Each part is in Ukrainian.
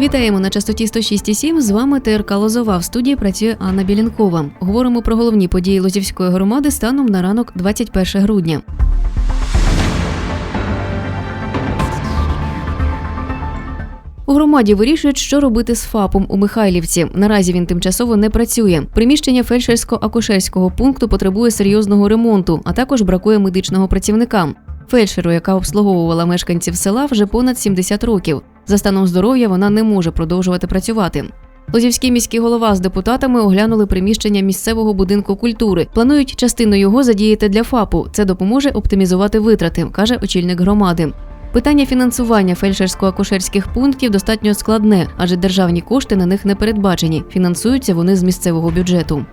Вітаємо на частоті 106,7. З вами ТРК Лозова. В студії працює Анна Білінкова. Говоримо про головні події Лозівської громади станом на ранок 21 грудня. У громаді вирішують, що робити з ФАПом у Михайлівці. Наразі він тимчасово не працює. Приміщення фельдшерсько-акушерського пункту потребує серйозного ремонту, а також бракує медичного працівника. Фельдшеру, яка обслуговувала мешканців села, вже понад 70 років. За станом здоров'я вона не може продовжувати працювати. Лозівський міський голова з депутатами оглянули приміщення місцевого будинку культури. Планують частину його задіяти для ФАПу. Це допоможе оптимізувати витрати, каже очільник громади. Питання фінансування фельдшерсько-акушерських пунктів достатньо складне, адже державні кошти на них не передбачені. Фінансуються вони з місцевого бюджету.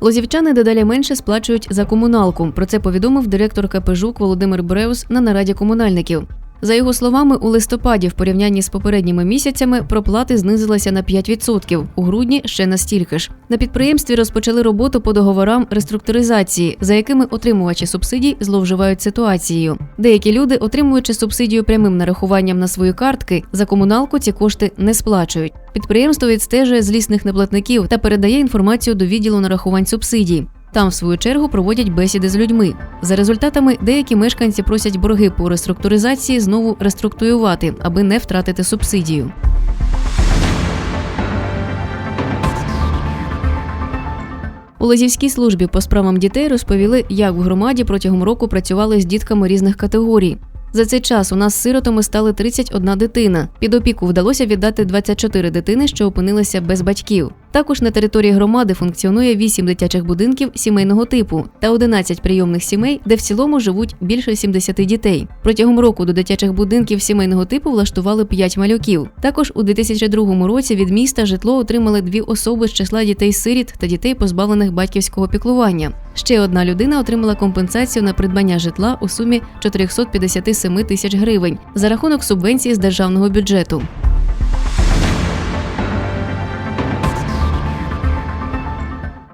Лозівчани дедалі менше сплачують за комуналку. Про це повідомив директор КП Володимир Бреус на нараді комунальників. За його словами, у листопаді в порівнянні з попередніми місяцями проплати знизилися на 5%, у грудні ще на стільки ж. На підприємстві розпочали роботу по договорам реструктуризації, за якими отримувачі субсидій зловживають ситуацією. Деякі люди, отримуючи субсидію прямим нарахуванням на свої картки, за комуналку ці кошти не сплачують. Підприємство відстежує злісних неплатників та передає інформацію до відділу нарахувань субсидій. Там, в свою чергу, проводять бесіди з людьми. За результатами, деякі мешканці просять борги по реструктуризації знову реструктурювати, аби не втратити субсидію. У Лозівській службі по справам дітей розповіли, як в громаді протягом року працювали з дітками різних категорій. За цей час у нас сиротами стали 31 дитина. Під опіку вдалося віддати 24 дитини, що опинилися без батьків. Також на території громади функціонує 8 дитячих будинків сімейного типу та 11 прийомних сімей, де в цілому живуть більше 70 дітей. Протягом року до дитячих будинків сімейного типу влаштували 5 малюків. Також у 2002 році від міста житло отримали дві особи з числа дітей-сиріт та дітей, позбавлених батьківського піклування. Ще одна людина отримала компенсацію на придбання житла у сумі 457 тисяч гривень за рахунок субвенції з державного бюджету.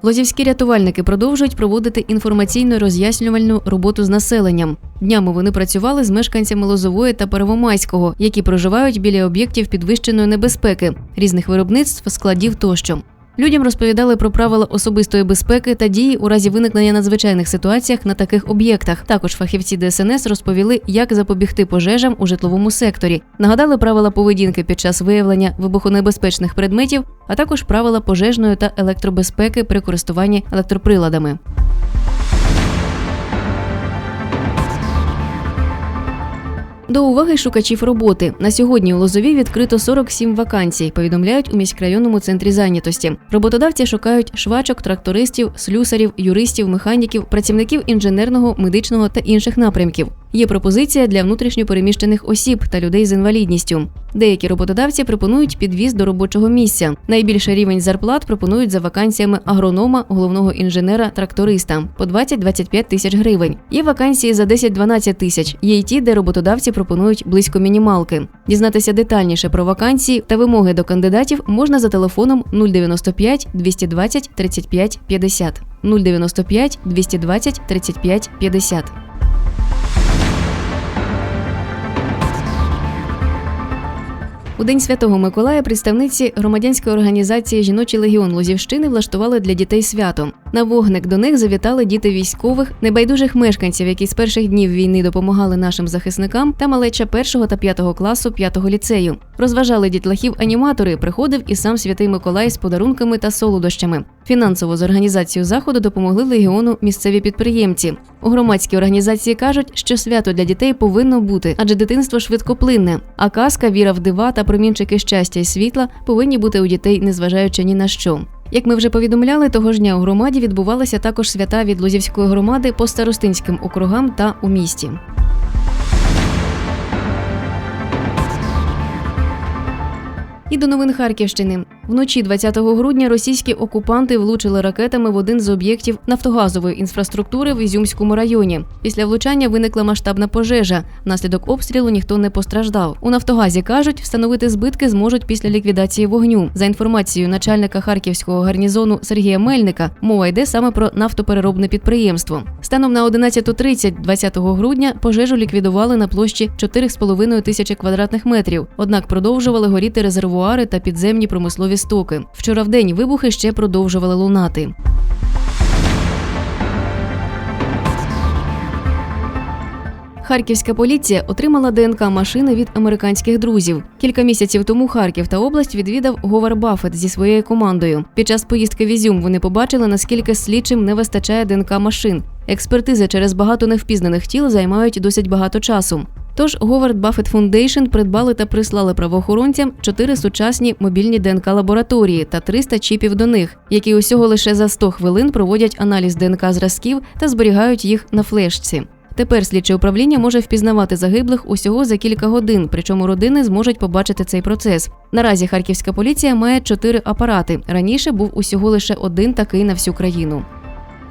Лозівські рятувальники продовжують проводити інформаційно роз'яснювальну роботу з населенням. Днями вони працювали з мешканцями Лозової та Первомайського, які проживають біля об'єктів підвищеної небезпеки, різних виробництв, складів тощо. Людям розповідали про правила особистої безпеки та дії у разі виникнення надзвичайних ситуаціях на таких об'єктах. Також фахівці ДСНС розповіли, як запобігти пожежам у житловому секторі. Нагадали правила поведінки під час виявлення вибухонебезпечних предметів, а також правила пожежної та електробезпеки при користуванні електроприладами. До уваги шукачів роботи на сьогодні у Лозові відкрито 47 вакансій. Повідомляють у міськрайонному центрі зайнятості. Роботодавці шукають швачок, трактористів, слюсарів, юристів, механіків, працівників інженерного, медичного та інших напрямків. Є пропозиція для внутрішньопереміщених осіб та людей з інвалідністю. Деякі роботодавці пропонують підвіз до робочого місця. Найбільший рівень зарплат пропонують за вакансіями агронома, головного інженера, тракториста по 20-25 тисяч гривень. Є вакансії за 10-12 тисяч. Є й ті, де роботодавці пропонують близько мінімалки. Дізнатися детальніше про вакансії та вимоги до кандидатів можна за телефоном 095 220 35 50. 095 220 35 50. У День Святого Миколая представниці громадянської організації Жіночий легіон Лозівщини влаштували для дітей свято. На вогник до них завітали діти військових, небайдужих мешканців, які з перших днів війни допомагали нашим захисникам, та малеча першого та п'ятого класу п'ятого ліцею. Розважали дітлахів аніматори. Приходив і сам святий Миколай з подарунками та солодощами. Фінансово з організацією заходу допомогли легіону місцеві підприємці. У громадській організації кажуть, що свято для дітей повинно бути, адже дитинство швидкоплинне. А казка, віра в дива та промінчики щастя і світла повинні бути у дітей, незважаючи ні на що. Як ми вже повідомляли, того ж дня у громаді відбувалися також свята від Лозівської громади по старостинським округам та у місті. І до новин Харківщини. Вночі 20 грудня російські окупанти влучили ракетами в один з об'єктів нафтогазової інфраструктури в Ізюмському районі. Після влучання виникла масштабна пожежа. Внаслідок обстрілу ніхто не постраждав. У Нафтогазі кажуть, встановити збитки зможуть після ліквідації вогню. За інформацією начальника харківського гарнізону Сергія Мельника, мова йде саме про нафтопереробне підприємство. Станом на 11.30 20 грудня пожежу ліквідували на площі 4,5 тисячі квадратних метрів. Однак продовжували горіти резервуари та підземні промислові стоки. Вчора в вибухи ще продовжували лунати. Харківська поліція отримала ДНК машини від американських друзів. Кілька місяців тому Харків та область відвідав Говар Баффет зі своєю командою. Під час поїздки в Ізюм вони побачили, наскільки слідчим не вистачає ДНК машин. Експертизи через багато невпізнаних тіл займають досить багато часу. Тож Говард Баффет Фундейшн придбали та прислали правоохоронцям чотири сучасні мобільні ДНК лабораторії та 300 чіпів до них, які усього лише за 100 хвилин проводять аналіз ДНК зразків та зберігають їх на флешці. Тепер слідче управління може впізнавати загиблих усього за кілька годин, причому родини зможуть побачити цей процес. Наразі харківська поліція має чотири апарати. Раніше був усього лише один такий на всю країну.